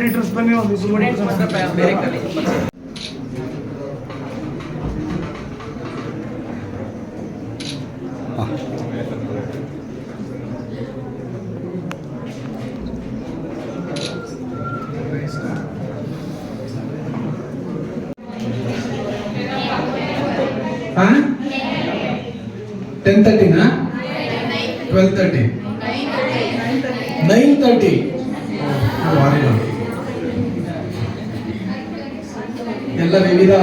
Competitors ಬನ್ನಿ ಒಂದು ಇಬ್ರು ಸ್ಟೂಡೆಂಟ್ಸ್ ಮಾತ್ರ ಬೇ- ಬೇರೆ ಕಲಿ ಟೆನ್ ತರ್ಟಿನಾ ಟ್ವೆಲ್ ತರ್ಟಿ ನೈನ್ ತರ್ಟಿ ಎಲ್ಲ ವಿವಿಧ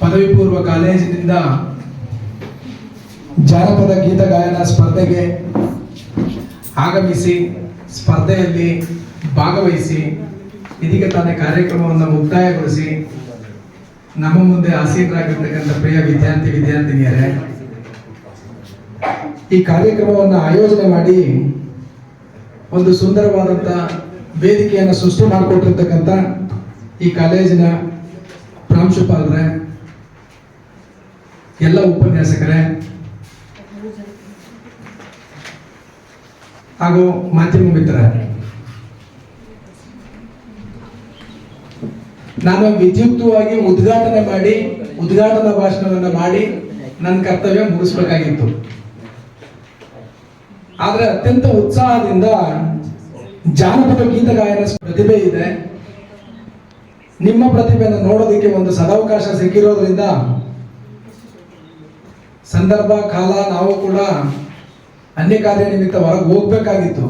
ಪದವಿ ಪೂರ್ವ ಕಾಲೇಜಿನಿಂದ ಜಾನಪದ ಗೀತ ಗಾಯನ ಸ್ಪರ್ಧೆಗೆ ಆಗಮಿಸಿ, ಸ್ಪರ್ಧೆಯಲ್ಲಿ ಭಾಗವಹಿಸಿ, ಇದೀಗ ತಾನೇ ಕಾರ್ಯಕ್ರಮವನ್ನು ಮುಕ್ತಾಯಗೊಳಿಸಿ, ನಮ್ಮ ಮುಂದೆ ಆಸೀನರಾಗಿರ್ತಕ್ಕಂಥ ಪ್ರಿಯ ವಿದ್ಯಾರ್ಥಿ, ವಿದ್ಯಾರ್ಥಿನಿಯರೇ, ಈ ಕಾರ್ಯಕ್ರಮವನ್ನು ಆಯೋಜನೆ ಮಾಡಿ ಒಂದು ಸುಂದರವಾದಂಥ ವೇದಿಕೆಯನ್ನು ಸೃಷ್ಟಿ ಮಾಡಿಕೊಟ್ಟಿರ್ತಕ್ಕಂಥ ಈ ಕಾಲೇಜಿನ ಪ್ರಾಂಶುಪಾಲರೇ, ಎಲ್ಲ ಉಪನ್ಯಾಸಕರೇ, ಹಾಗೂ ಮಾಧ್ಯಮ ಮಿತ್ರ ನಾನು ವಿದ್ಯುಕ್ತವಾಗಿ ಉದ್ಘಾಟನೆ ಮಾಡಿ, ಉದ್ಘಾಟನಾ ಭಾಷಣವನ್ನು ಮಾಡಿ ನನ್ನ ಕರ್ತವ್ಯ ಮುಗಿಸ್ಬೇಕಾಗಿತ್ತು. ಆದರೆ ಅತ್ಯಂತ ಉತ್ಸಾಹದಿಂದ ಜಾನಪದ ಗೀತ ಗಾಯನ ಪ್ರತಿಭೆ ಇದೆ. ನಿಮ್ಮ ಪ್ರತಿಭೆಯನ್ನು ನೋಡೋದಕ್ಕೆ ಒಂದು ಸದಾವಕಾಶ ಸಿಕ್ಕಿರೋದ್ರಿಂದ ಸಂದರ್ಭ, ಕಾಲ, ನಾವು ಕೂಡ ಅನ್ಯ ಕಾರ್ಯ ನಿಮಿತ್ತ ಹೊರಗೆ ಹೋಗ್ಬೇಕಾಗಿತ್ತು.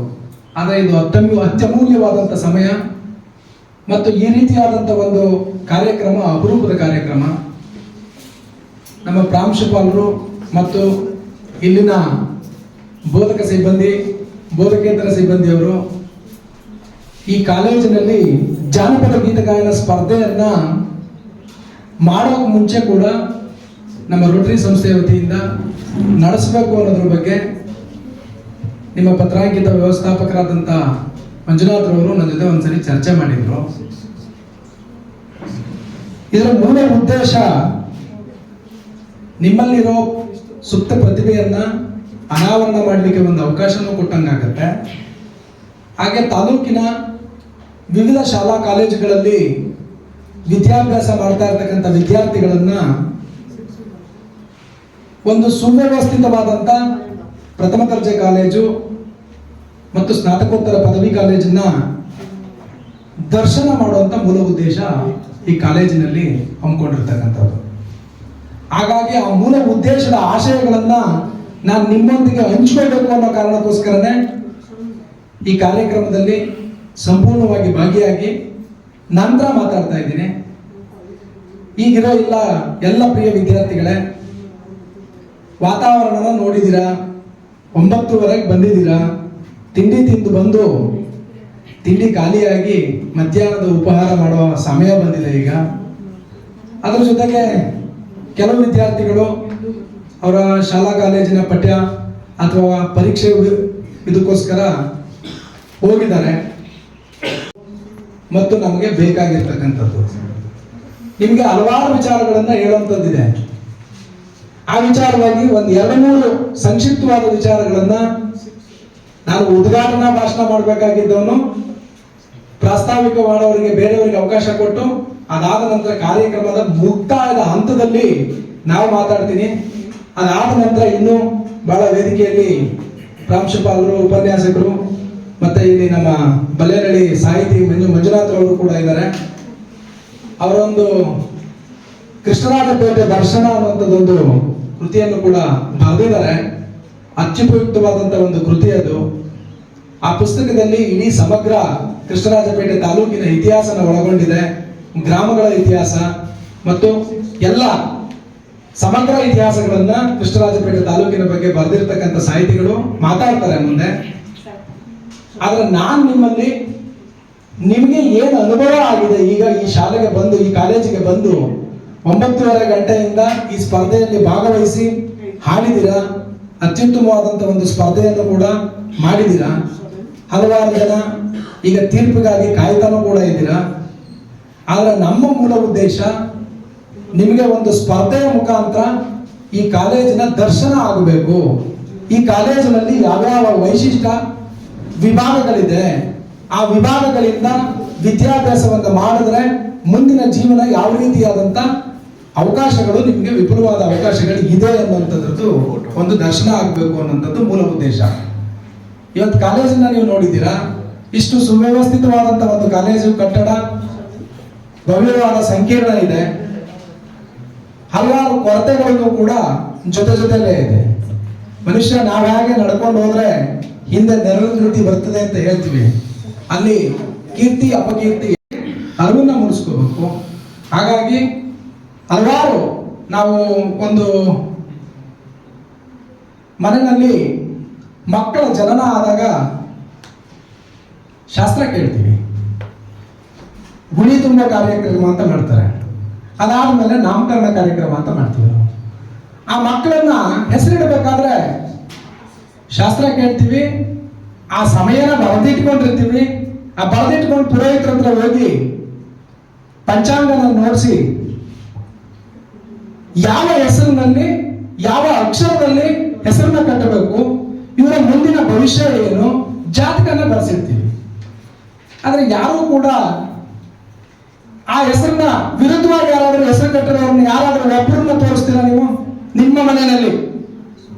ಆದರೆ ಇದು ಅತ್ಯಮೂ ಅತ್ಯಮೂಲ್ಯವಾದಂಥ ಸಮಯ ಮತ್ತು ಈ ರೀತಿಯಾದಂಥ ಒಂದು ಕಾರ್ಯಕ್ರಮ, ಅಪರೂಪದ ಕಾರ್ಯಕ್ರಮ. ನಮ್ಮ ಪ್ರಾಂಶುಪಾಲರು ಮತ್ತು ಇಲ್ಲಿನ ಬೋಧಕ ಸಿಬ್ಬಂದಿ, ಬೋಧಕೇತರ ಸಿಬ್ಬಂದಿಯವರು ಈ ಕಾಲೇಜಿನಲ್ಲಿ ಜಾನಪದ ಗೀತಗಾಯನ ಸ್ಪರ್ಧೆಯನ್ನ ಮಾಡೋಕೆ ಮುಂಚೆ ಕೂಡ ನಮ್ಮ ರೋಟರಿ ಸಂಸ್ಥೆಯ ವತಿಯಿಂದ ನಡೆಸಬೇಕು ಅನ್ನೋದ್ರ ಬಗ್ಗೆ ನಿಮ್ಮ ಪತ್ರಾಂಕಿತ ವ್ಯವಸ್ಥಾಪಕರಾದಂಥ ಮಂಜುನಾಥ್ ರವರು ನನ್ನ ಜೊತೆ ಒಂದ್ಸರಿ ಚರ್ಚೆ ಮಾಡಿದ್ರು. ಇದರ ಮೂಲ ಉದ್ದೇಶ ನಿಮ್ಮಲ್ಲಿರೋ ಸುಪ್ತ ಪ್ರತಿಭೆಯನ್ನ ಅನಾವರಣ ಮಾಡಲಿಕ್ಕೆ ಒಂದು ಅವಕಾಶನೂ ಕೊಟ್ಟಂಗಾಗತ್ತೆ. ಹಾಗೆ ತಾಲೂಕಿನ ವಿವಿಧ ಶಾಲಾ ಕಾಲೇಜುಗಳಲ್ಲಿ ವಿದ್ಯಾಭ್ಯಾಸ ಮಾಡ್ತಾ ಇರ್ತಕ್ಕಂಥ ವಿದ್ಯಾರ್ಥಿಗಳನ್ನ ಒಂದು ಸುವ್ಯವಸ್ಥಿತವಾದಂಥ ಪ್ರಥಮ ದರ್ಜೆ ಕಾಲೇಜು ಮತ್ತು ಸ್ನಾತಕೋತ್ತರ ಪದವಿ ಕಾಲೇಜನ್ನ ದರ್ಶನ ಮಾಡುವಂತ ಮೂಲ ಉದ್ದೇಶ ಈ ಕಾಲೇಜಿನಲ್ಲಿ ಹಮ್ಮಿಕೊಂಡಿರ್ತಕ್ಕಂಥದ್ದು. ಹಾಗಾಗಿ ಆ ಮೂಲ ಉದ್ದೇಶದ ಆಶಯಗಳನ್ನ ನಾನು ನಿಮ್ಮೊಂದಿಗೆ ಹಂಚ್ಕೋಬೇಕು ಅನ್ನೋ ಕಾರಣಕ್ಕೋಸ್ಕರನೇ ಈ ಕಾರ್ಯಕ್ರಮದಲ್ಲಿ ಸಂಪೂರ್ಣವಾಗಿ ಭಾಗಿಯಾಗಿ ನಂತರ ಮಾತಾಡ್ತಾ ಇದ್ದೀನಿ. ಈಗಿರೋ ಇಲ್ಲ, ಎಲ್ಲ ಪ್ರಿಯ ವಿದ್ಯಾರ್ಥಿಗಳೇ, ವಾತಾವರಣನ ನೋಡಿದ್ದೀರಾ? ಒಂಬತ್ತುವರೆಗೆ ಬಂದಿದ್ದೀರಾ? ತಿಂಡಿ ತಿಂದು ಬಂದು, ತಿಂಡಿ ಖಾಲಿಯಾಗಿ ಮಧ್ಯಾಹ್ನದ ಉಪಹಾರ ಮಾಡುವ ಸಮಯ ಬಂದಿದೆ ಈಗ. ಅದರ ಜೊತೆಗೆ ಕೆಲವು ವಿದ್ಯಾರ್ಥಿಗಳು ಅವರ ಶಾಲಾ ಕಾಲೇಜಿನ ಪಠ್ಯ ಅಥವಾ ಪರೀಕ್ಷೆ ಇದಕ್ಕೋಸ್ಕರ ಹೋಗಿದ್ದಾರೆ. ಮತ್ತು ನಮಗೆ ಬೇಕಾಗಿರ್ತಕ್ಕಂಥದ್ದು. ನಿಮಗೆ ಹಲವಾರು ವಿಚಾರಗಳನ್ನ ಹೇಳುವಂಥದ್ದಿದೆ. ಆ ವಿಚಾರವಾಗಿ ಒಂದು ಎರಡು ಮೂರು ಸಂಕ್ಷಿಪ್ತವಾದ ವಿಚಾರಗಳನ್ನ ನಾನು ಉದ್ಘಾಟನಾ ಭಾಷಣ ಮಾಡಬೇಕಾಗಿದ್ದವನು ಪ್ರಾಸ್ತಾವಿಕ ಮಾಡೋರಿಗೆ ಬೇರೆಯವರಿಗೆ ಅವಕಾಶ ಕೊಟ್ಟು ಅದಾದ ನಂತರ ಕಾರ್ಯಕ್ರಮದ ಮುಕ್ತಾಯದ ಹಂತದಲ್ಲಿ ನಾವು ಮಾತಾಡ್ತೀನಿ. ಅದಾದ ನಂತರ ಇನ್ನೂ ಬಹಳ ವೇದಿಕೆಯಲ್ಲಿ ಪ್ರಾಂಶುಪಾಲರು, ಉಪನ್ಯಾಸಕರು ಮತ್ತೆ ಇಲ್ಲಿ ನಮ್ಮ ಬಲ್ಲೇನಹಳ್ಳಿ ಸಾಹಿತಿ ಮಂಜು ಮಂಜುನಾಥ್ ಅವರು ಕೂಡ ಇದ್ದಾರೆ. ಅವರೊಂದು ಕೃಷ್ಣರಾಜಪೇಟೆ ದರ್ಶನ ಅನ್ನುವಂಥದ್ದೊಂದು ಕೃತಿಯನ್ನು ಕೂಡ ಬರೆದಿದ್ದಾರೆ. ಅತ್ಯುಪಯುಕ್ತವಾದಂಥ ಒಂದು ಕೃತಿ ಅದು. ಆ ಪುಸ್ತಕದಲ್ಲಿ ಇಡೀ ಸಮಗ್ರ ಕೃಷ್ಣರಾಜಪೇಟೆ ತಾಲೂಕಿನ ಇತಿಹಾಸನ ಒಳಗೊಂಡಿದೆ. ಗ್ರಾಮಗಳ ಇತಿಹಾಸ ಮತ್ತು ಎಲ್ಲ ಸಮಗ್ರ ಇತಿಹಾಸಗಳನ್ನ ಕೃಷ್ಣರಾಜಪೇಟೆ ತಾಲೂಕಿನ ಬಗ್ಗೆ ಬರೆದಿರ್ತಕ್ಕಂಥ ಸಾಹಿತಿಗಳು ಮಾತಾಡ್ತಾರೆ ಮುಂದೆ. ಆದ್ರೆ ನಾನು ನಿಮ್ಮಲ್ಲಿ ನಿಮಗೆ ಏನು ಅನುಭವ ಆಗಿದೆ? ಈಗ ಈ ಶಾಲೆಗೆ ಬಂದು, ಈ ಕಾಲೇಜಿಗೆ ಬಂದು ಒಂಬತ್ತುವರೆ ಗಂಟೆಯಿಂದ ಈ ಸ್ಪರ್ಧೆಯಲ್ಲಿ ಭಾಗವಹಿಸಿ ಹಾಡಿದ್ದೀರಾ? ಅತ್ಯುತ್ತಮವಾದಂಥ ಒಂದು ಸ್ಪರ್ಧೆಯನ್ನು ಕೂಡ ಮಾಡಿದ್ದೀರಾ? ಹಲವಾರು ಜನ ಈಗ ತೀರ್ಪಿಗಾಗಿ ಕಾಯ್ತಾನೂ ಕೂಡ ಇದ್ದೀರಾ? ಆದರೆ ನಮ್ಮ ಮೂಲ ಉದ್ದೇಶ ನಿಮಗೆ ಒಂದು ಸ್ಪರ್ಧೆಯ ಮುಖಾಂತರ ಈ ಕಾಲೇಜಿನ ದರ್ಶನ ಆಗಬೇಕು. ಈ ಕಾಲೇಜಿನಲ್ಲಿ ಯಾವ್ಯಾವ ವೈಶಿಷ್ಟ್ಯ ವಿಭಾಗಗಳಿದೆ. ಆ ವಿಭಾಗಗಳಿಂದ ವಿದ್ಯಾಭ್ಯಾಸವನ್ನು ಮಾಡಿದ್ರೆ ಮುಂದಿನ ಜೀವನ ಯಾವ ರೀತಿಯಾದಂತ ಅವಕಾಶಗಳು ನಿಮಗೆ ವಿಪುಲವಾದ ಅವಕಾಶಗಳು ಇದೆ ಅನ್ನುವಂಥದ್ದು ಒಂದು ದರ್ಶನ ಆಗಬೇಕು ಅನ್ನೋಂಥದ್ದು ಮೂಲ ಉದ್ದೇಶ. ಇವತ್ತು ಕಾಲೇಜನ್ನ ನೀವು ನೋಡಿದ್ದೀರಾ, ಇಷ್ಟು ಸುವ್ಯವಸ್ಥಿತವಾದಂಥ ಒಂದು ಕಾಲೇಜು, ಕಟ್ಟಡ, ಭವ್ಯವಾದ ಸಂಕೀರ್ಣ ಇದೆ. ಹಲವಾರು ಕೊರತೆಗಳನ್ನು ಕೂಡ ಜೊತೆ ಜೊತೆಲೇ ಇದೆ. ಮನುಷ್ಯ ನಾವು ಹೇಗೆ ನಡ್ಕೊಂಡು ಹೋದ್ರೆ ಹಿಂದೆ ನೆರಳು ರೀತಿ ಬರ್ತದೆ ಅಂತ ಹೇಳ್ತೀವಿ. ಅಲ್ಲಿ ಕೀರ್ತಿ, ಅಪಕೀರ್ತಿ ಅರಿವನ್ನ ಮೂಡಿಸ್ಕೋಬೇಕು. ಹಾಗಾಗಿ ಹಲವಾರು ನಾವು ಒಂದು ಮನೆಯಲ್ಲಿ ಮಕ್ಕಳ ಜನನ ಆದಾಗ ಶಾಸ್ತ್ರ ಕೇಳ್ತೀವಿ. ಗುಣಿ ತುಂಬ ಕಾರ್ಯಕ್ರಮ ಅಂತ ಮಾಡ್ತಾರೆ. ಅದಾದ್ಮೇಲೆ ನಾಮಕರಣ ಕಾರ್ಯಕ್ರಮ ಅಂತ ಮಾಡ್ತೀವಿ ನಾವು. ಆ ಮಕ್ಕಳನ್ನ ಹೆಸರಿಡಬೇಕಾದ್ರೆ ಶಾಸ್ತ್ರ ಕೇಳ್ತೀವಿ, ಆ ಸಮಯನ ಬರೆದಿಟ್ಕೊಂಡಿರ್ತೀವಿ, ಆ ಬರೆದಿಟ್ಕೊಂಡು ಪುರೋಹಿತರ ಹತ್ರ ಹೋಗಿ ಪಂಚಾಂಗನ ನೋಡಿಸಿ, ಯಾವ ಹೆಸರಿನಲ್ಲಿ, ಯಾವ ಅಕ್ಷರದಲ್ಲಿ ಹೆಸರನ್ನ ಕಟ್ಟಬೇಕು, ಇವರ ಮುಂದಿನ ಭವಿಷ್ಯ ಏನು, ಜಾತಕನ ಬರೆಸಿರ್ತೀವಿ. ಆದ್ರೆ ಯಾರೂ ಕೂಡ ಆ ಹೆಸರನ್ನ ವಿರುದ್ಧವಾಗಿ ಯಾರಾದರೂ ಹೆಸರು ಕಟ್ಟಿರೋರನ್ನ ಯಾರಾದರೂ ಒಬ್ಬರನ್ನ ತೋರಿಸ್ತೀರಾ ನೀವು? ನಿಮ್ಮ ಮನೆಯಲ್ಲಿ.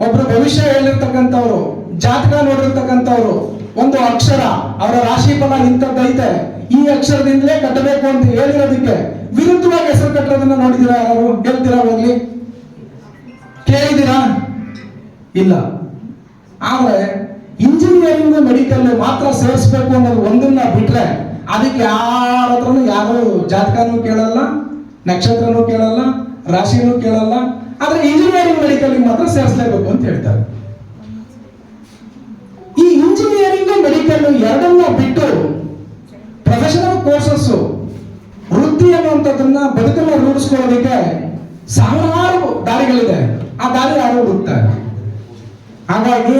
ಒಬ್ರು ಭವಿಷ್ಯ ಹೇಳಿರ್ತಕ್ಕಂಥವ್ರು, ಜಾತಕ ನೋಡಿರ್ತಕ್ಕಂಥವ್ರು, ಒಂದು ಅಕ್ಷರ, ಅವರ ರಾಶಿ ಫಲ ಇಂಥದ್ದೈತೆ ಈ ಅಕ್ಷರದಿಂದಲೇ ಕಟ್ಟಬೇಕು ಅಂತ ಹೇಳಿರೋದಕ್ಕೆ ವಿರುದ್ಧವಾಗಿ ಹೆಸರು ಕಟ್ಟೋದನ್ನ ನೋಡಿದಿರಾ ಯಾರು? ಹೇಳ್ತೀರಾ ಹೋಗ್ಲಿ. ಕೇಳಿದಿರಾ ಇಲ್ಲ. ಆದ್ರೆ ಇಂಜಿನಿಯರಿಂಗ್ ಮೆಡಿಕಲ್ ಮಾತ್ರ ಸೇರಿಸ್ಬೇಕು ಅನ್ನೋದು ಒಂದನ್ನ ಬಿಟ್ರೆ ಅದಕ್ಕೆ ಯಾರ ಹತ್ರನು ಯಾರು ಜಾತಕನೂ ಕೇಳಲ್ಲ, ನಕ್ಷತ್ರನೂ ಕೇಳಲ್ಲ, ರಾಶಿನೂ ಕೇಳಲ್ಲ. ಆದ್ರೆ ಇಂಜಿನಿಯರಿಂಗ್ ಮೆಡಿಕಲ್ ಮಾತ್ರ ಸೇರಿಸಲೇಬೇಕು ಅಂತ ಹೇಳ್ತಾರೆ. ಈ ಇಂಜಿನಿಯರಿಂಗ್ ಮೆಡಿಕಲ್ ಎರಡನ್ನ ಬಿಟ್ಟು ಪ್ರೊಫೆಷನಲ್ ಕೋರ್ಸಸ್ ವೃತ್ತಿ ಅನ್ನುವಂಥದ್ದನ್ನ ಬದುಕನ್ನ ರೂಢಿಸ್ಕೊಳ್ಳೋದಕ್ಕೆ ಸಾವಿರಾರು ದಾರಿಗಳಿದೆ. ಆ ದಾರಿ ಯಾರು ಹುಡುಕ್ತಾರೆ? ಹಾಗಾಗಿ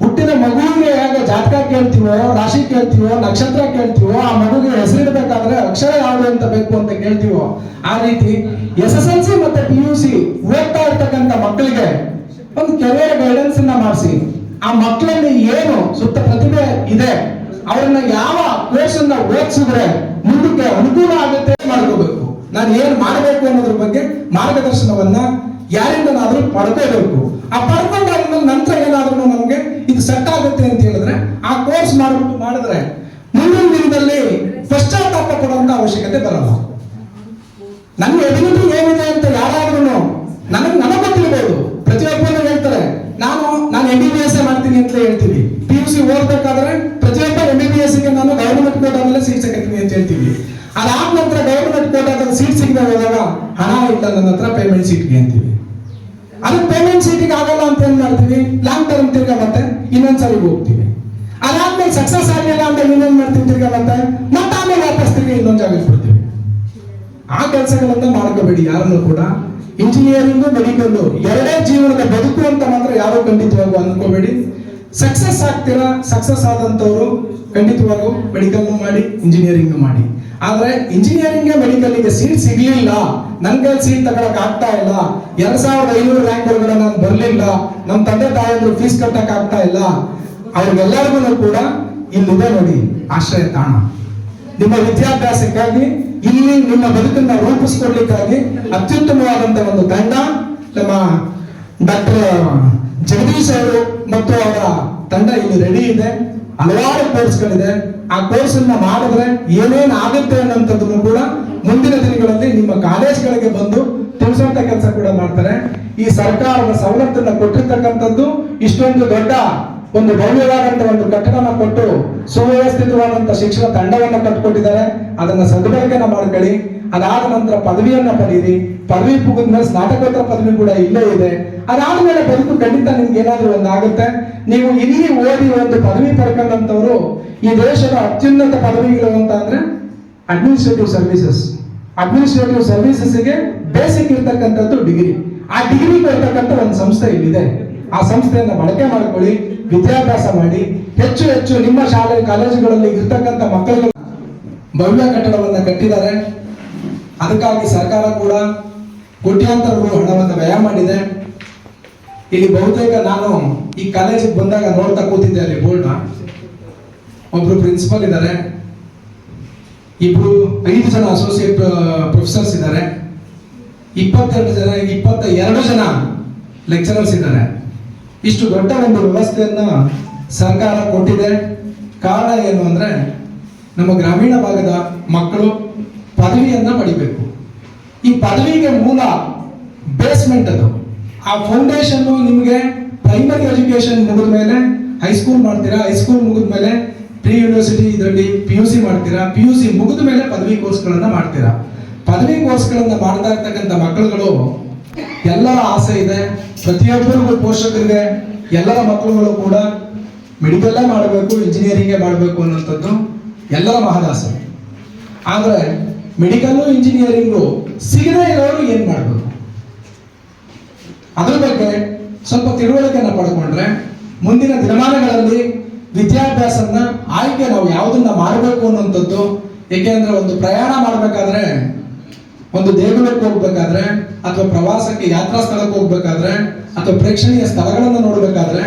ಹುಟ್ಟಿದ ಮಗುವಿಗೆ ಹೇಗೆ ಜಾತಕ ಕೇಳ್ತೀವೋ, ರಾಶಿ ಕೇಳ್ತೀವೋ, ನಕ್ಷತ್ರ ಕೇಳ್ತೀವೋ, ಆ ಮಗುಗೆ ಹೆಸರಿಡಬೇಕಾದ್ರೆ ಅಕ್ಷರ ಯಾವುದು ಅಂತ ಬೇಕು ಅಂತ ಕೇಳ್ತೀವೋ, ಆ ರೀತಿ ಎಸ್ ಎಸ್ ಎಲ್ ಸಿ ಮತ್ತೆ ಪಿ ಯು ಸಿ ಓದ್ತಾ ಇರ್ತಕ್ಕಂಥ ಮಕ್ಕಳಿಗೆ ಒಂದು ಕೆರಿಯರ್ ಗೈಡೆನ್ಸ್ ಅನ್ನ ಮಾಡಿಸಿ. ಆ ಮಕ್ಕಳಲ್ಲಿ ಏನು ಸುತ್ತ ಪ್ರತಿಭೆ ಇದೆ, ಅವ್ರನ್ನ ಯಾವ ಕೋರ್ಸ್ ಅನ್ನ ಓದಿಸಿದ್ರೆ ಮುಂದಕ್ಕೆ ಅನುಕೂಲ ಆಗುತ್ತೆ ಮಾಡ್ಕೋಬೇಕು. ನಾನು ಏನ್ ಮಾಡಬೇಕು ಅನ್ನೋದ್ರ ಬಗ್ಗೆ ಮಾರ್ಗದರ್ಶನವನ್ನ ಯಾರಿಂದನಾದ್ರೂ ಪಡ್ಕೋಬೇಕು. ಆ ನಮಗೆ ಇದು ಸೆಟ್ ಆಗುತ್ತೆ ಅಂತ ಹೇಳಿದ್ರೆ ಆ ಕೋರ್ಸ್ ಮಾಡ್ಬಿಟ್ಟು ಮಾಡಿದ್ರೆ ಮುಂದಿನ ದಿನದಲ್ಲಿ ಪಶ್ಚಾತ್ತಾಪ ಕೊಡುವಂತ ಅವಶ್ಯಕತೆ ಬರಲ್ಲ. ನನ್ನ ಎಬಿಲಿಟಿ ಏನಿದೆ ಅಂತ ಯಾರಾದ್ರೂ ನನಗೆ ನನಗೆ ಗೊತ್ತಿರ್ಬೋದು. ಪ್ರತಿಯೊಬ್ಬರು ಹೇಳ್ತಾರೆ, ನಾನು ನಾನು ಎಂ ಬಿ ಬಿ ಎಸ್ ಮಾಡ್ತೀನಿ ಅಂತ ಹೇಳ್ತೀವಿ. ಪಿ ಯು ಸಿ ಓದ್ಬೇಕಾದ್ರೆ ಪ್ರತಿಯೊಬ್ಬ ಎಂ ಬಿ ಬಿ ಎಸ್ಗೆ ನಾನು ಗೌರ್ಮೆಂಟ್ ಕೋಟಾದಲ್ಲೇ ಸೀಟ್ ಸಿಗತ್ತೀನಿ ಅಂತ ಹೇಳ್ತೀವಿ. ಅದಾದ ನಂತರ ಗೌರ್ಮೆಂಟ್ ಕೋಟಾದಲ್ಲಿ ಸೀಟ್ ಸಿಗದೆ ಹೋದಾಗ ಹಣ ಇಲ್ಲ, ನನ್ನ ಹತ್ರ ಪೇಮೆಂಟ್ ಸೀಟ್ಗೆ ಅಂತೀವಿ. ಅದಕ್ಕೆ ಪೇಮೆಂಟ್ ಸೀಟಿಗೆ ಆಗಲ್ಲ ಅಂತ ಏನ್ ಮಾಡ್ತೀವಿ? ಲಾಂಗ್ ಟರ್ಮ್ ತಿರ್ಗ ಮತ್ತೆ ಇನ್ನೊಂದ್ಸರಿ ಹೋಗ್ತೀವಿ. ಅದಾದ್ಮೇಲೆ ಸಕ್ಸಸ್ ಆಗಿಲ್ಲ ಅಂತ ಇನ್ನೊಂದ್ ಮಾಡ್ತೀವಿ ತಿರ್ಗ ಮತ್ತೆ. ಮತ್ತೆ ಆಮೇಲೆ ವಾಪಸ್ ತಿರ್ಗಿ ಇನ್ನೊಂದ್ ಜಾಗಕ್ಕೆ ಬಿಡ್ತೀವಿ ಆ ಕೆಲಸಗಳನ್ನ ಮಾಡ್ಕೋಬೇಡಿ ಯಾರನ್ನು ಕೂಡ. ಇಂಜಿನಿಯರಿಂಗ್ ಮೆಡಿಕಲ್ ಎರಡೇ ಜೀವನದ ಬದುಕು ಅಂತ ಮಾತ್ರ ಯಾರು ಖಂಡಿತವಾಗೂ ಅನ್ಕೋಬೇಡಿ. ಸಕ್ಸಸ್ ಆಗ್ತೀರಾ? ಸಕ್ಸಸ್ ಆದಂತವ್ರು ಖಂಡಿತವಾಗೂ ಮೆಡಿಕಲ್ ಮಾಡಿ ಇಂಜಿನಿಯರಿಂಗ್ ಮಾಡಿ. ಆದ್ರೆ ಇಂಜಿನಿಯರಿಂಗ್ ಮೆಡಿಕಲ್ಗೆ ಸೀಟ್ ಸಿಗ್ಲಿಲ್ಲ. ನನ್ಗೆ ಸೀಟ್ ತಗೊಳಕ್ ಆಗ್ತಾ ಇಲ್ಲ. ಎರಡ್ ಸಾವಿರದ ಐನೂರು ರ್ಯಾಂಕ್ ಒಳಗಡೆ ನಾನು ಬರ್ಲಿಲ್ಲ. ನಮ್ಮ ತಂದೆ ತಾಯಿಯಂದ್ರು ಫೀಸ್ ಕಟ್ಟಕ್ ಆಗ್ತಾ ಇಲ್ಲ. ಅವ್ರಿಗೆಲ್ಲರಿಗೂ ಕೂಡ ಇಲ್ಲಿದೆ ನೋಡಿ ಆಶ್ರಯ ತಾಣ. ನಿಮ್ಮ ವಿದ್ಯಾಭ್ಯಾಸಕ್ಕಾಗಿ, ಇಲ್ಲಿ ನಿಮ್ಮ ಬದುಕನ್ನ ರೂಪಿಸ್ಕೊಡ್ಲಿಕ್ಕಾಗಿ ಅತ್ಯುತ್ತಮವಾದಂತ ಒಂದು ತಂಡ ನಮ್ಮ ಡಾಕ್ಟರ್, ಜಗದೀಶ್ ಅವರು ಮತ್ತು ಅವರ ತಂಡ ಇಲ್ಲಿ ರೆಡಿ ಇದೆ. ಹಲವಾರು ಕೋರ್ಸ್ಗಳಿದೆ ಆ ಕೋರ್ಸ್ ಅನ್ನ ಮಾಡಿದ್ರೆ ಏನೇನ್ ಆಗುತ್ತೆ ಅನ್ನೋಂಥದ್ದನ್ನು ಕೂಡ ಮುಂದಿನ ದಿನಗಳಲ್ಲಿ ನಿಮ್ಮ ಕಾಲೇಜ್ಗಳಿಗೆ ಬಂದು ತಿಳಿಸುವಂತ ಕೆಲಸ ಕೂಡ ಮಾಡ್ತಾರೆ. ಈ ಸರ್ಕಾರದ ಸವಲತ್ತನ್ನ ಕೊಟ್ಟಿರ್ತಕ್ಕಂಥದ್ದು ಇಷ್ಟೊಂದು ದೊಡ್ಡ ಒಂದು ಭವ್ಯವಾದಂತ ಒಂದು ಕಟ್ಟಡನ ಕೊಟ್ಟು ಸುವ್ಯವಸ್ಥಿತವಾದಂತ ಶಿಕ್ಷಣ ತಂಡವನ್ನು ಕಟ್ಟಿಕೊಟ್ಟಿದ್ದಾರೆ. ಅದನ್ನ ಸದ್ಬಳಕೆನ ಮಾಡ್ಕೊಳ್ಳಿ. ಅದಾದ ನಂತರ ಪದವಿಯನ್ನ ಪಡೀರಿ ಪದವಿ ಮುಗಿದ್ಮೇಲೆ ಸ್ನಾತಕೋತ್ತರ ಪದವಿ ಕೂಡ ಇಲ್ಲೇ ಇದೆ. ಅದಾದ ಮೇಲೆ ಬದುಕು ಖಂಡಿತ ನಿಮ್ಗೆ ಏನಾದ್ರೂ ಒಂದಾಗುತ್ತೆ. ನೀವು ಇಲ್ಲಿ ಓದಿ ಒಂದು ಪದವಿ ಪಡ್ಕೊಂಡಂತವ್ರು ಈ ದೇಶದ ಅತ್ಯುನ್ನತ ಪದವಿಗಳು ಅಂತ ಅಂದ್ರೆ ಅಡ್ಮಿನಿಸ್ಟ್ರೇಟಿವ್ ಸರ್ವಿಸಸ್ ಅಡ್ಮಿನಿಸ್ಟ್ರೇಟಿವ್ ಸರ್ವಿಸಸ್ಗೆ ಬೇಸಿಕ್ ಇರ್ತಕ್ಕಂಥದ್ದು ಡಿಗ್ರಿ ಆ ಡಿಗ್ರಿ ಕೊಡ್ತಕ್ಕಂಥ ಒಂದು ಸಂಸ್ಥೆ ಇಲ್ಲಿದೆ. ಆ ಸಂಸ್ಥೆಯನ್ನ ಬಳಕೆ ಮಾಡ್ಕೊಳ್ಳಿ, ವಿದ್ಯಾಭ್ಯಾಸ ಮಾಡಿ, ಹೆಚ್ಚು ಹೆಚ್ಚು ನಿಮ್ಮ ಶಾಲೆ, ಕಾಲೇಜುಗಳಲ್ಲಿ ಇರ್ತಕ್ಕಂಥ ಮಕ್ಕಳಿಗೆ ಭವ್ಯ ಕಟ್ಟಡವನ್ನ ಕಟ್ಟಿದ್ದಾರೆ. ಅದಕ್ಕಾಗಿ ಸರ್ಕಾರ ಕೂಡ ಕೋಟ್ಯಾಂತರ ರು ಹಣವನ್ನು ವ್ಯಯ ಮಾಡಿದೆ. ಇಲ್ಲಿ ಬಹುತೇಕ ನಾನು ಈ ಕಾಲೇಜಿಗೆ ಬಂದಾಗ ನೋಡ್ತಾ ಕೂತಿದ್ದೆ ಅಲ್ಲಿ ಬೋರ್ಡ್ನ ಒಬ್ರು ಪ್ರಿನ್ಸಿಪಲ್ ಇದ್ದಾರೆ. ಇಬ್ರು ಐದು ಜನ ಅಸೋಸಿಯೇಟ್ ಪ್ರೊಫೆಸರ್ಸ್ ಇದ್ದಾರೆ. ಇಪ್ಪತ್ತೆರಡು ಜನ ಇಪ್ಪತ್ತ ಎರಡು ಜನ ಲೆಕ್ಚರರ್ಸ್ ಇದ್ದಾರೆ. ಇಷ್ಟು ದೊಡ್ಡ ಒಂದು ವ್ಯವಸ್ಥೆಯನ್ನ ಸರ್ಕಾರ ಕೊಟ್ಟಿದೆ. ಕಾರಣ ಏನು ಅಂದ್ರೆ ನಮ್ಮ ಗ್ರಾಮೀಣ ಭಾಗದ ಮಕ್ಕಳು ಪದವಿಯನ್ನ ಪಡಿಬೇಕು. ಈ ಪದವಿಗೆ ಮೂಲ ಬೇಸ್ಮೆಂಟ್ ಅದು. ಆ ಫೌಂಡೇಶನ್ ನಿಮಗೆ ಪ್ರೈಮರಿ ಎಜುಕೇಶನ್ ಮುಗಿದ ಮೇಲೆ ಹೈಸ್ಕೂಲ್ ಮಾಡ್ತೀರಾ? ಹೈಸ್ಕೂಲ್ ಮುಗಿದ ಮೇಲೆ ಪ್ರಿ ಯೂನಿವರ್ಸಿಟಿ ಇದರಲ್ಲಿ ಪಿ ಯು ಸಿ ಮಾಡ್ತೀರಾ? ಪಿ ಯು ಸಿ ಮುಗಿದ ಮೇಲೆ ಪದವಿ ಕೋರ್ಸ್ಗಳನ್ನ ಮಾಡ್ತೀರಾ? ಪದವಿ ಕೋರ್ಸ್ಗಳನ್ನ ಮಾಡ್ತಾ ಇರ್ತಕ್ಕಂಥ ಮಕ್ಕಳುಗಳು ಎಲ್ಲರ ಆಸೆ ಇದೆ. ಪ್ರತಿಯೊಬ್ಬರಿಗೂ ಪೋಷಕರಿಗೆ ಎಲ್ಲರ ಮಕ್ಕಳುಗಳು ಕೂಡ ಮೆಡಿಕಲ್ಲೇ ಮಾಡಬೇಕು ಇಂಜಿನಿಯರಿಂಗೇ ಮಾಡಬೇಕು ಅನ್ನೋಂಥದ್ದು ಎಲ್ಲರ ಮಹದಾಸೆ. ಆದರೆ ಮೆಡಿಕಲ್ಲು ಇಂಜಿನಿಯರಿಂಗು ಸಿಗದೇ ಇರೋರು ಏನು ಮಾಡಬೇಕು? ಅದ್ರ ಬಗ್ಗೆ ಸ್ವಲ್ಪ ತಿಳುವಳಿಕೆಯನ್ನು ಪಡ್ಕೊಂಡ್ರೆ ಮುಂದಿನ ದಿನಮಾನಗಳಲ್ಲಿ ವಿದ್ಯಾಭ್ಯಾಸನ ಆಯ್ಕೆ ನಾವು ಯಾವುದನ್ನ ಮಾಡಬೇಕು ಅನ್ನುವಂಥದ್ದು ಏಕೆಂದ್ರೆ ಒಂದು ಪ್ರಯಾಣ ಮಾಡಬೇಕಾದ್ರೆ, ಒಂದು ದೇಗುಲಕ್ಕೆ ಹೋಗ್ಬೇಕಾದ್ರೆ, ಅಥವಾ ಪ್ರವಾಸಕ್ಕೆ ಯಾತ್ರಾ ಸ್ಥಳಕ್ಕೆ ಹೋಗ್ಬೇಕಾದ್ರೆ, ಅಥವಾ ಪ್ರೇಕ್ಷಣೀಯ ಸ್ಥಳಗಳನ್ನು ನೋಡಬೇಕಾದ್ರೆ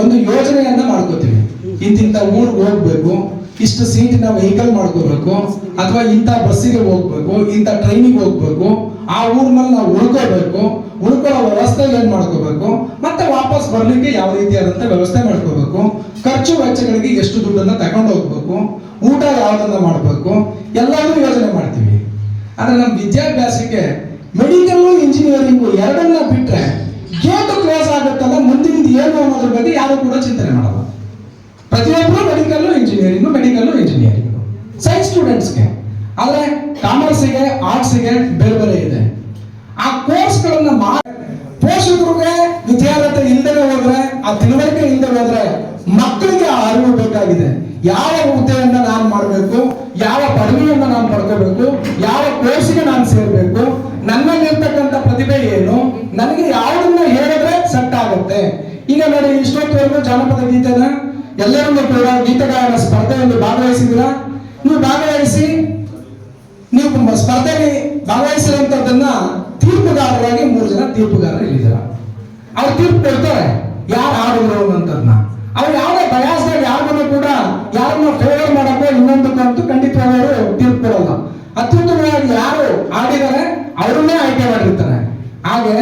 ಒಂದು ಯೋಜನೆಯನ್ನ ಮಾಡ್ಕೋತೀವಿ. ಇಂತಿಂತ ಊರಿಗೆ ಹೋಗ್ಬೇಕು ಇಷ್ಟು ನಾವು ವೆಹಿಕಲ್ ಮಾಡ್ಕೋಬೇಕು, ಅಥವಾ ಇಂಥ ಬಸ್ಸಿಗೆ ಹೋಗ್ಬೇಕು, ಇಂಥ ಟ್ರೈನಿಗೆ ಹೋಗ್ಬೇಕು, ಆ ಊರಿನಲ್ಲಿ ನಾವು ಉಳ್ಕೋಬೇಕು, ಉಳ್ಕೊಳ್ಳೋ ವ್ಯವಸ್ಥೆ ಏನ್ ಮಾಡ್ಕೋಬೇಕು, ಮತ್ತೆ ವಾಪಸ್ ಬರ್ಲಿಕ್ಕೆ ಯಾವ ರೀತಿಯಾದಂತ ವ್ಯವಸ್ಥೆ ಮಾಡ್ಕೋಬೇಕು, ಖರ್ಚು ವೆಚ್ಚಗಳಿಗೆ ಎಷ್ಟು ದುಡ್ಡನ್ನ ತಗೊಂಡು ಹೋಗ್ಬೇಕು, ಊಟ ಯಾವ್ದನ್ನ ಮಾಡ್ಬೇಕು ಎಲ್ಲಾನು ಯೋಜನೆ ಮಾಡ್ತೀವಿ. ಆದ್ರೆ ನಮ್ಮ ವಿದ್ಯಾಭ್ಯಾಸಕ್ಕೆ ಮೆಡಿಕಲ್ ಇಂಜಿನಿಯರಿಂಗು ಎರಡನ್ನ ಬಿಟ್ರೆ ಗೇಟ್ ಕ್ಲೋಸ್ ಆಗುತ್ತಲ್ಲ ಮುಂದಿನ ಏನು ಅನ್ನೋದ್ರ ಬಗ್ಗೆ ಯಾರು ಕೂಡ ಚಿಂತನೆ ಮಾಡಲ್ಲ. ಪ್ರತಿಯೊಬ್ಬರು medical engineering medical engineering science ಸ್ಟೂಡೆಂಟ್ಸ್ಗೆ ಆದರೆ ಕಾಮರ್ಸಿಗೆ ಆರ್ಟ್ಸಿಗೆ ಬೇರೆ ಬೇರೆ ಇದೆ. ಆ ಕೋರ್ಸ್ಗಳನ್ನು ಮಾಡಿ, ಪೋಷಕರಿಗೆ ವಿದ್ಯಾರ್ಹತೆ ಇಲ್ಲದೆ ಹೋದ್ರೆ, ಆ ತಿಳುವಳಿಕೆ ಇಲ್ಲದೆ ಹೋದ್ರೆ ಮಕ್ಕಳಿಗೆ ಆ ಅರಿವು ಬೇಕಾಗಿದೆ. ಯಾವ ಹುದ್ದೆಯನ್ನ ನಾನು ಮಾಡಬೇಕು, ಯಾವ ಪದವಿಯನ್ನ ನಾನು ಪಡ್ಕೋಬೇಕು, ಯಾವ ಕೋರ್ಸಿಗೆ ನಾನು ಸೇರ್ಬೇಕು, ನನ್ನಲ್ಲಿರ್ತಕ್ಕಂಥ ಪ್ರತಿಭೆ ಏನು, ನನಗೆ ಯಾವುದನ್ನ ಹೇಳಿದ್ರೆ ಸೆಟ್ ಆಗುತ್ತೆ. ಈಗ ನೋಡಿ, ಇಷ್ಟೊತ್ತವರೆಗೂ ಜಾನಪದ ಗೀತೆನ ಎಲ್ಲರನ್ನೂ ಕೂಡ ಗೀತಗಾಯನ ಸ್ಪರ್ಧೆಯಲ್ಲಿ ಭಾಗವಹಿಸಿದ್ರ ನೀವು ಭಾಗವಹಿಸಿ, ನೀವು ಸ್ಪರ್ಧೆಯಲ್ಲಿ ಭಾಗವಹಿಸಿರುವಂತದ್ದನ್ನ ತೀರ್ಪುಗಾರರಾಗಿ ಮೂರು ಜನ ತೀರ್ಪುಗಾರರು ಇಲ್ಲಿದ್ದಾರೆ? ಅವ್ರು ತೀರ್ಪು ಕೊಡ್ತಾರೆ. ಯಾರು ಆಡಿದ್ರು ಅನ್ನೋಂಥದ್ನ ಅವ್ರು ಯಾವುದೇ ಬಯಾಸ್ದಾಗ ಯಾರನ್ನು ಕೂಡ ಯಾರನ್ನ ಫೇವರ್ ಮಾಡಕ್ಕೋ ಇನ್ನೊಂದು ಅಂತೂ ಖಂಡಿತವಾಗಿ ಅವರು ತೀರ್ಪು ಕೊಡಲ್ಲ. ಅತ್ಯುತ್ತಮವಾಗಿ ಯಾರು ಆಡಿದ್ದಾರೆ ಅವ್ರನ್ನೇ ಆಯ್ಕೆ ಮಾಡಿರ್ತಾರೆ. ಹಾಗೆ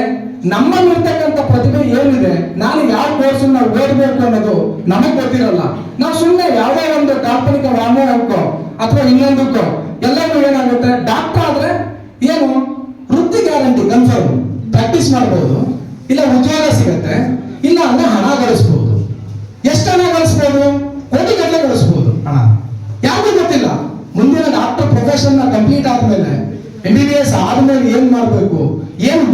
ನಮ್ಮಲ್ಲಿರ್ತಕ್ಕಂಥ ಪ್ರತಿಭೆ ಏನಿದೆ? ನಾನು ಯಾವ ಕೋರ್ಸ್ ಓದಬೇಕು ಅನ್ನೋದು ನಮಗೆ ಗೊತ್ತಿರಲ್ಲ. ನಾವು ಸುಮ್ಮನೆ ಯಾವುದೇ ಒಂದು ಕಾಲ್ಪನಿಕ ವ್ಯಾಮೋಹಕ್ಕೋ ಅಥವಾ ಇನ್ನೊಂದಕ್ಕೋ ಎಲ್ಲರೂ ಏನಾಗುತ್ತೆ? ಡಾಕ್ಟರ್ ಆದ್ರೆ ಏನು? ವೃತ್ತಿ ಗ್ಯಾರಂಟಿ ಕನ್ಫರ್ಮ್ ಪ್ರಾಕ್ಟೀಸ್ ಮಾಡಬಹುದು ಇಲ್ಲ ಉದ್ಯೋಗ ಸಿಗತ್ತೆ. ಇಲ್ಲ ಅಂದ್ರೆ ಹಣ ಗಳಿಸಬಹುದು ಎಷ್ಟು ಹಣ ಗಳಿಸಬಹುದು ಕೋಟಿ ಗಟ್ಟಲೆ ಗಳಿಸಬಹುದು ಹಣ ಯಾರಿಗೂ ಗೊತ್ತಿಲ್ಲ. ಮುಂದಿನ ಡಾಕ್ಟರ್ ಪ್ರೊಫೆಷನ್ ಕಂಪ್ಲೀಟ್ ಆದ್ಮೇಲೆ ಎಂ ಬಿ ಬಿ ಎಸ್ ಆದ್ಮೇಲೆ ಏನ್ ಮಾಡ್ಬೇಕು? ಏನ್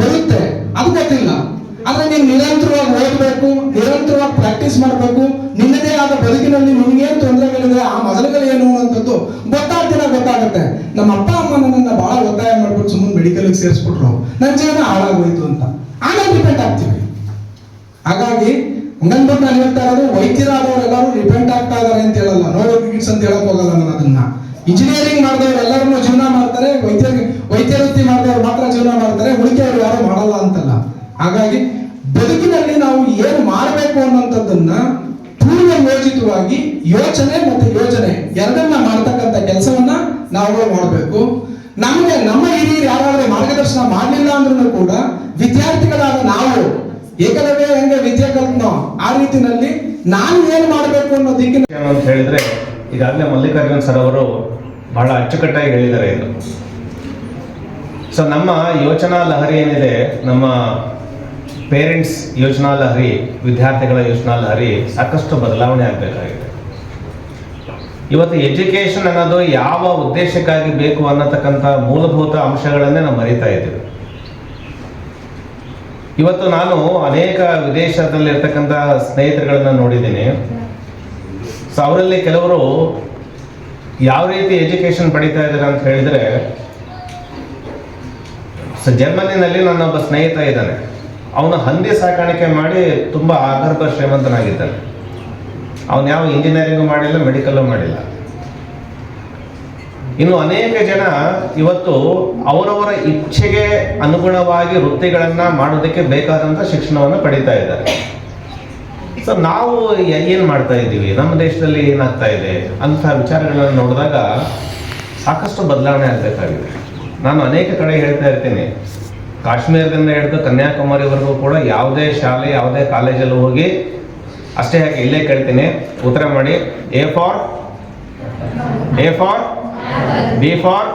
ಮಾಡಬೇಕು. ನಿನ್ನದೇ ಆದ ಬದುಕಿನಲ್ಲಿ ನಿನಗೇನು ತೊಂದರೆಗಳಿದೆ, ಆ ಮೊದಲುಗಳು ಏನು ಅನ್ನೋಂಥದ್ದು ಗೊತ್ತಾಗ್ತಿಲ್ಲ, ಗೊತ್ತಾಗುತ್ತೆ. ನಮ್ಮ ಅಪ್ಪ, ಅಮ್ಮ ನನ್ನ ಬಹಳ ಒತ್ತಾಯ ಮಾಡ್ಬಿಟ್ಟು ಸುಮ್ಮನೆ ಮೆಡಿಕಲ್ಗೆ ಸೇರಿಸ್ಬಿಟ್ರು. ನನ್ನ ಜೀವನ ಹಾಳಾಗೋಯ್ತು ಅಂತ. ಆಮೇಲೆ ಡಿಪೆಂಡ್ ಆಗ್ತೀವಿ. ಹಾಗಾಗಿ ಹಂಗನ್ಬಿಟ್ಟು ನಾನು ಹೇಳ್ತಾ ಇರೋದು ವೈದ್ಯರಾದವರೆಲ್ಲರೂ ರಿಪೆಂಟ್ ಆಗ್ತಾ ಇದಾರೆ ಅಂತ ಹೇಳಲ್ಲ. ನೋಡೋ ಕಿಟ್ಸ್ ಅಂತ ಹೇಳಕ್ ಹೋಗಲ್ಲ ನಾನು ಅದನ್ನ. ಇಂಜಿನಿಯರಿಂಗ್ ಮಾಡಿದವರು ಎಲ್ಲರೂ ಜೀವನ ಮಾಡ್ತಾರೆ ವೈದ್ಯ ವೈದ್ಯ ವೃತ್ತಿ ಮಾಡಿದವರು ಮಾತ್ರ ಜೀವನ ಮಾಡ್ತಾರೆ ಉಳಿಕೆಯವರು ಯಾರು ಮಾಡಲ್ಲ ಅಂತಲ್ಲ. ಹಾಗಾಗಿ ಬದುಕಿನಲ್ಲಿ ನಾವು ಏನು ಮಾಡಬೇಕು ಅನ್ನುವಂಥದ್ದನ್ನ ಪೂರ್ವ ಯೋಜಿತವಾಗಿ ಯೋಚನೆ ಮತ್ತು ಯೋಜನೆ ಎರಡನ್ನ ಮಾಡ್ತಕ್ಕಂಥ ಕೆಲಸವನ್ನ ನಾವುಗಳು ಮಾಡಬೇಕು. ನಮಗೆ ನಮ್ಮ ಹಿರಿಯರು ಯಾರಾದ್ರೂ ಮಾರ್ಗದರ್ಶನ ಮಾಡಲಿಲ್ಲ ಅಂದ್ರೂ ಕೂಡ ವಿದ್ಯಾರ್ಥಿಗಳಾದ ನಾವು ಏಕಲವ್ಯ ಹೆಂಗೆ ವಿದ್ಯೆ ಕಲ್ತ್ನೋ ಆ ರೀತಿನಲ್ಲಿ ನಾನು ಏನು ಮಾಡಬೇಕು ಅನ್ನೋ ಅಂತ ಹೇಳಿದ್ರೆ ಈಗಾಗಲೇ ಮಲ್ಲಿಕಾರ್ಜುನ್ ಸರ್ ಅವರು ಬಹಳ ಅಚ್ಚುಕಟ್ಟಾಗಿ ಹೇಳಿದ್ದಾರೆ ಇದು. ಸೊ ನಮ್ಮ ಯೋಚನಾ ಲಹರಿ ಏನಿದೆ, ನಮ್ಮ ಪೇರೆಂಟ್ಸ್ ಯೋಜನಾ ಲಹರಿ ವಿದ್ಯಾರ್ಥಿಗಳ ಯೋಜನಾ ಲಹರಿ ಸಾಕಷ್ಟು ಬದಲಾವಣೆ ಆಗಬೇಕಾಗಿದೆ. ಇವತ್ತು ಎಜುಕೇಶನ್ ಅನ್ನೋದು ಯಾವ ಉದ್ದೇಶಕ್ಕಾಗಿ ಬೇಕು ಅನ್ನತಕ್ಕಂಥ ಮೂಲಭೂತ ಅಂಶಗಳನ್ನೇ ನಾವು ಮರಿತಾ ಇದ್ದೀವಿ. ಇವತ್ತು ನಾನು ಅನೇಕ ವಿದೇಶದಲ್ಲಿರ್ತಕ್ಕಂಥ ಸ್ನೇಹಿತರುಗಳನ್ನ ನೋಡಿದ್ದೀನಿ. ಸೊ ಅವರಲ್ಲಿ ಕೆಲವರು ಯಾವ ರೀತಿ ಎಜುಕೇಶನ್ ಪಡಿತಾ ಇದ್ದಾರೆ ಅಂತ ಹೇಳಿದ್ರೆ ಸೊ ಜರ್ಮನಿನಲ್ಲಿ ನನ್ನೊಬ್ಬ ಸ್ನೇಹಿತ ಇದ್ದಾನೆ. ಅವನು ಹಂದಿ ಸಾಕಾಣಿಕೆ ಮಾಡಿ ತುಂಬ ಆಗರ್ಭ ಶ್ರೀಮಂತನಾಗಿದ್ದಾನೆ. ಅವನು ಯಾವ ಇಂಜಿನಿಯರಿಂಗು ಮಾಡಿಲ್ಲ, ಮೆಡಿಕಲ್ಲು ಮಾಡಿಲ್ಲ. ಇನ್ನು ಅನೇಕ ಜನ ಇವತ್ತು ಅವರವರ ಇಚ್ಛೆಗೆ ಅನುಗುಣವಾಗಿ ವೃತ್ತಿಗಳನ್ನ ಮಾಡೋದಕ್ಕೆ ಬೇಕಾದಂಥ ಶಿಕ್ಷಣವನ್ನು ಪಡಿತಾ ಇದ್ದಾರೆ. ಸೊ ನಾವು ಏನು ಮಾಡ್ತಾ ಇದ್ದೀವಿ? ನಮ್ಮ ದೇಶದಲ್ಲಿ ಏನಾಗ್ತಾ ಇದೆ? ಅಂತ ವಿಚಾರಗಳನ್ನ ನೋಡಿದಾಗ ಸಾಕಷ್ಟು ಬದಲಾವಣೆ ಆಗಬೇಕಾಗಿದೆ. ನಾನು ಅನೇಕ ಕಡೆ ಹೇಳ್ತಾ ಇರ್ತೀನಿ. ಕಾಶ್ಮೀರದಿಂದ ಹಿಡಿದು ಕನ್ಯಾಕುಮಾರಿವರೆಗೂ ಕೂಡ ಯಾವುದೇ ಶಾಲೆ, ಯಾವುದೇ ಕಾಲೇಜಲ್ಲಿ ಹೋಗಿ ಅಷ್ಟೇ ಯಾಕೆ ಇಲ್ಲೇ ಕೇಳ್ತೀನಿ. ಉತ್ತರ ಮಾಡಿ. A for A for B for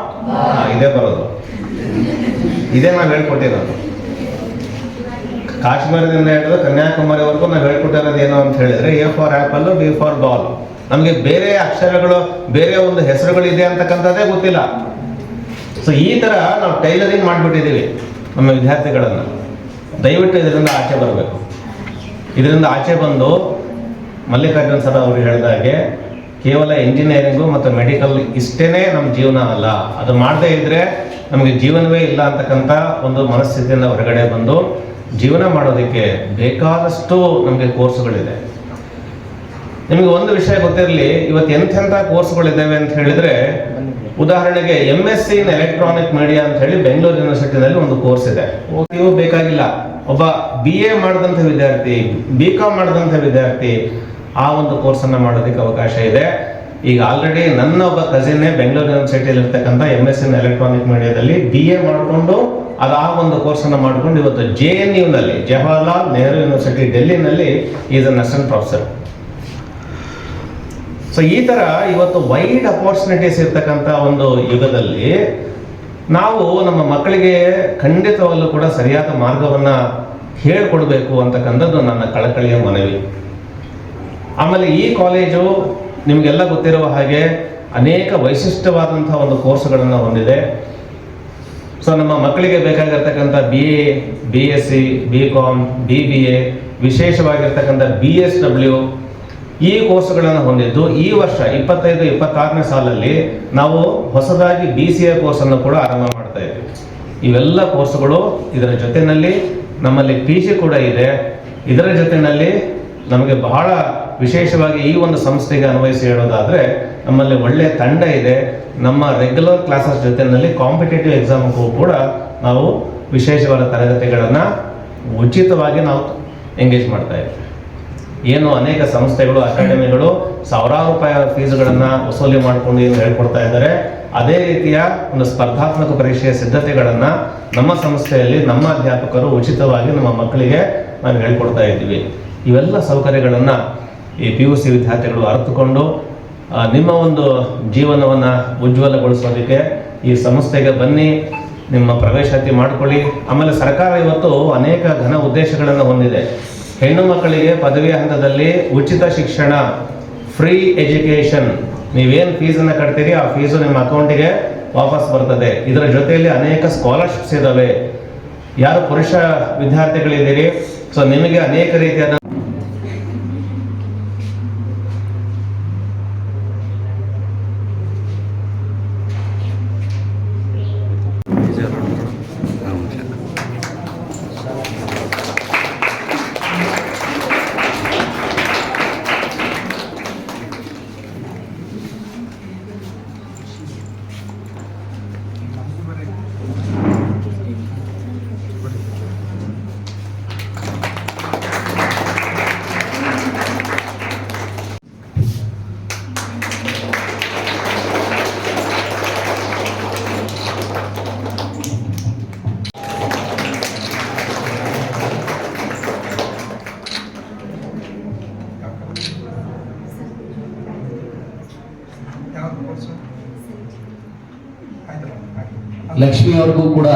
ಇದೇ ಬರೋದು. ಇದೇ ನಾವು ಹೇಳ್ಕೊಟ್ಟಿರೋದು. ಕಾಶ್ಮೀರದಿಂದ ಹಿಡಿದು ಕನ್ಯಾಕುಮಾರಿವರೆಗೂ ನಾವು ಹೇಳ್ಕೊಟ್ಟಿರೋದು ಏನು ಅಂತ ಹೇಳಿದ್ರೆ A for apple B for ball ನಮಗೆ ಬೇರೆ ಅಕ್ಷರಗಳು, ಬೇರೆ ಒಂದು ಹೆಸರುಗಳಿದೆ ಅಂತಕ್ಕಂಥದ್ದೇ ಗೊತ್ತಿಲ್ಲ. ಸೊ ಈ ಥರ ನಾವು ಟೈಲರಿಂಗ್ ಮಾಡಿಬಿಟ್ಟಿದ್ದೀವಿ. ನಮ್ಮ ವಿದ್ಯಾರ್ಥಿಗಳನ್ನು. ದಯವಿಟ್ಟು ಇದರಿಂದ ಆಚೆ ಬರಬೇಕು. ಇದರಿಂದ ಆಚೆ ಬಂದು ಮಲ್ಲಿಕಾರ್ಜುನ್ ಸರ್ ಅವರು ಹೇಳಿದಾಗೆ ಕೇವಲ ಇಂಜಿನಿಯರಿಂಗು ಮತ್ತು ಮೆಡಿಕಲ್ ಇಷ್ಟೇ ನಮ್ಮ ಜೀವನ ಅಲ್ಲ. ಅದು ಮಾಡದೇ ಇದ್ದರೆ ನಮಗೆ ಜೀವನವೇ ಇಲ್ಲ ಅಂತಕ್ಕಂಥ ಒಂದು ಮನಸ್ಥಿತಿಯಿಂದ ಹೊರಗಡೆ ಬಂದು ಜೀವನ ಮಾಡೋದಕ್ಕೆ ಬೇಕಾದಷ್ಟು ನಮಗೆ ಕೋರ್ಸ್ಗಳಿದೆ ನಿಮಗೆ ಒಂದು ವಿಷಯ ಗೊತ್ತಿರಲಿ ಇವತ್ತು ಎಂಥೆಂಥ ಕೋರ್ಸ್ಗಳಿದ್ದಾವೆ ಅಂತ ಹೇಳಿದ್ರೆ, ಉದಾಹರಣೆಗೆ M S C in electronic media ಅಂತ ಹೇಳಿ ಬೆಂಗಳೂರು ಯೂನಿವರ್ಸಿಟಿನಲ್ಲಿ ಒಂದು ಕೋರ್ಸ್ ಇದೆ. ನೀವು ಬೇಕಾಗಿಲ್ಲ. ಒಬ್ಬ ಬಿ ಎ ಮಾಡಿದಂಥ ವಿದ್ಯಾರ್ಥಿ ಬಿ ಕಾಮ್ ಮಾಡಿದಂಥ ವಿದ್ಯಾರ್ಥಿ ಆ ಒಂದು ಕೋರ್ಸನ್ನು ಮಾಡೋದಕ್ಕೆ ಅವಕಾಶ ಇದೆ. ಈಗ ಆಲ್ರೆಡಿ ನನ್ನ ಒಬ್ಬ ಕಸಿನ್ನೇ ಬೆಂಗಳೂರು ಯೂನಿವರ್ಸಿಟಿಯಲ್ಲಿ ಇರ್ತಕ್ಕಂಥ ಎಂ ಎಸ್ ಇನ್ ಎಲೆಕ್ಟ್ರಾನಿಕ್ ಮೀಡಿಯಾದಲ್ಲಿ ಬಿ ಎ ಮಾಡಿಕೊಂಡು, ಅದು ಆ ಒಂದು ಕೋರ್ಸನ್ನು ಮಾಡಿಕೊಂಡು ಇವತ್ತು ಜೆ ಎನ್ ಯುನಲ್ಲಿ Jawaharlal Nehru university ಡೆಲ್ಲಿನಲ್ಲಿ is an assistant professor so ಈ ತರ ಇವತ್ತು ವೈಡ್ ಅಪಾರ್ಚುನಿಟೀಸ್ ಇರ್ತಕ್ಕಂಥ ಒಂದು ಯುಗದಲ್ಲಿ ನಾವು ನಮ್ಮ ಮಕ್ಕಳಿಗೆ ಖಂಡಿತವಲ್ಲೂ ಕೂಡ ಸರಿಯಾದ ಮಾರ್ಗವನ್ನ ಹೇಳ್ಕೊಡ್ಬೇಕು ಅಂತಕ್ಕಂಥದ್ದು ನನ್ನ ಕಳಕಳಿಯ ಮನವಿ. ಆಮೇಲೆ ಈ ಕಾಲೇಜು ನಿಮಗೆಲ್ಲ ಗೊತ್ತಿರುವ ಹಾಗೆ ಅನೇಕ ವೈಶಿಷ್ಟ್ಯವಾದಂತಹ ಒಂದು ಕೋರ್ಸ್ಗಳನ್ನು ಹೊಂದಿದೆ. ಸೊ ನಮ್ಮ ಮಕ್ಕಳಿಗೆ ಬೇಕಾಗಿರ್ತಕ್ಕಂಥ B A B S C B com B B A ವಿಶೇಷವಾಗಿರ್ತಕ್ಕಂಥ ಬಿ ಎಸ್ ಡಬ್ಲ್ಯೂ ಈ ಕೋರ್ಸ್ಗಳನ್ನು ಹೊಂದಿದ್ದು ಈ ವರ್ಷ ಇಪ್ಪತ್ತೈದು, ಇಪ್ಪತ್ತಾರನೇ ಸಾಲಲ್ಲಿ ನಾವು ಹೊಸದಾಗಿ ಬಿ ಸಿ ಎ ಕೋರ್ಸನ್ನು ಕೂಡ ಆರಂಭ ಮಾಡ್ತಾ ಇದ್ದೀವಿ. ಇವೆಲ್ಲ ಕೋರ್ಸ್ಗಳು ಇದರ ಜೊತೆಯಲ್ಲಿ ನಮ್ಮಲ್ಲಿ ಪಿ ಜಿ ಕೂಡ ಇದೆ. ಇದರ ಜೊತೆಯಲ್ಲಿ ನಮಗೆ ಬಹಳ ವಿಶೇಷವಾಗಿ ಈ ಒಂದು ಸಂಸ್ಥೆಗೆ ಅನ್ವಯಿಸಿ ಹೇಳೋದಾದ್ರೆ ನಮ್ಮಲ್ಲಿ ಒಳ್ಳೆಯ ತಂಡ ಇದೆ. ನಮ್ಮ ರೆಗ್ಯುಲರ್ ಕ್ಲಾಸಸ್ ಜೊತೆಯಲ್ಲಿ ಕಾಂಪಿಟೇಟಿವ್ ಎಕ್ಸಾಮ್ಗೂ ಕೂಡ ನಾವು ವಿಶೇಷವಾದ ತರಗತಿಗಳನ್ನು ಉಚಿತವಾಗಿ ನಾವು ಎಂಗೇಜ್ ಮಾಡ್ತಾ ಇದ್ದೀವಿ. ಏನು ಅನೇಕ ಸಂಸ್ಥೆಗಳು, ಅಕಾಡೆಮಿಗಳು ಸಾವಿರಾರು ರೂಪಾಯಿ ಫೀಸ್ಗಳನ್ನು ವಸೂಲಿ ಮಾಡಿಕೊಂಡು ಏನು ಹೇಳ್ಕೊಡ್ತಾ ಇದ್ದಾರೆ, ಅದೇ ರೀತಿಯ ಒಂದು ಸ್ಪರ್ಧಾತ್ಮಕ ಪರೀಕ್ಷೆಯ ಸಿದ್ಧತೆಗಳನ್ನು ನಮ್ಮ ಸಂಸ್ಥೆಯಲ್ಲಿ ನಮ್ಮ ಅಧ್ಯಾಪಕರು ಉಚಿತವಾಗಿ ನಮ್ಮ ಮಕ್ಕಳಿಗೆ ನಾವು ಹೇಳ್ಕೊಡ್ತಾ ಇದ್ದೀವಿ. ಇವೆಲ್ಲ ಸೌಕರ್ಯಗಳನ್ನು ಈ ಪಿ ಯು ಸಿ ವಿದ್ಯಾರ್ಥಿಗಳು ಅರಿತುಕೊಂಡು ನಿಮ್ಮ ಒಂದು ಜೀವನವನ್ನು ಉಜ್ವಲಗೊಳಿಸೋದಕ್ಕೆ ಈ ಸಂಸ್ಥೆಗೆ ಬನ್ನಿ, ನಿಮ್ಮ ಪ್ರವೇಶಾತಿ ಮಾಡಿಕೊಳ್ಳಿ. ಆಮೇಲೆ ಸರ್ಕಾರ ಇವತ್ತು ಅನೇಕ ಘನ ಉದ್ದೇಶಗಳನ್ನು ಹೊಂದಿದೆ. ಹೆಣ್ಣು ಮಕ್ಕಳಿಗೆ ಪದವಿ ಹಂತದಲ್ಲಿ ಉಚಿತ ಶಿಕ್ಷಣ ಫ್ರೀ ಎಜುಕೇಶನ್ ನೀವೇನು ಫೀಸನ್ನು ಕಟ್ತೀರಿ, ಆ ಫೀಸು ನಿಮ್ಮ ಅಕೌಂಟಿಗೆ ವಾಪಸ್ ಬರ್ತದೆ. ಇದರ ಜೊತೆಯಲ್ಲಿ ಅನೇಕ ಸ್ಕಾಲರ್ಶಿಪ್ಸ್ ಇದ್ದಾವೆ ಯಾರು ಪುರುಷ ವಿದ್ಯಾರ್ಥಿಗಳಿದ್ದೀರಿ ಸೊ ನಿಮಗೆ ಅನೇಕ ರೀತಿಯಾದ ಲಕ್ಷ್ಮಿ ಅವ್ರಿಗೂ ಕೂಡ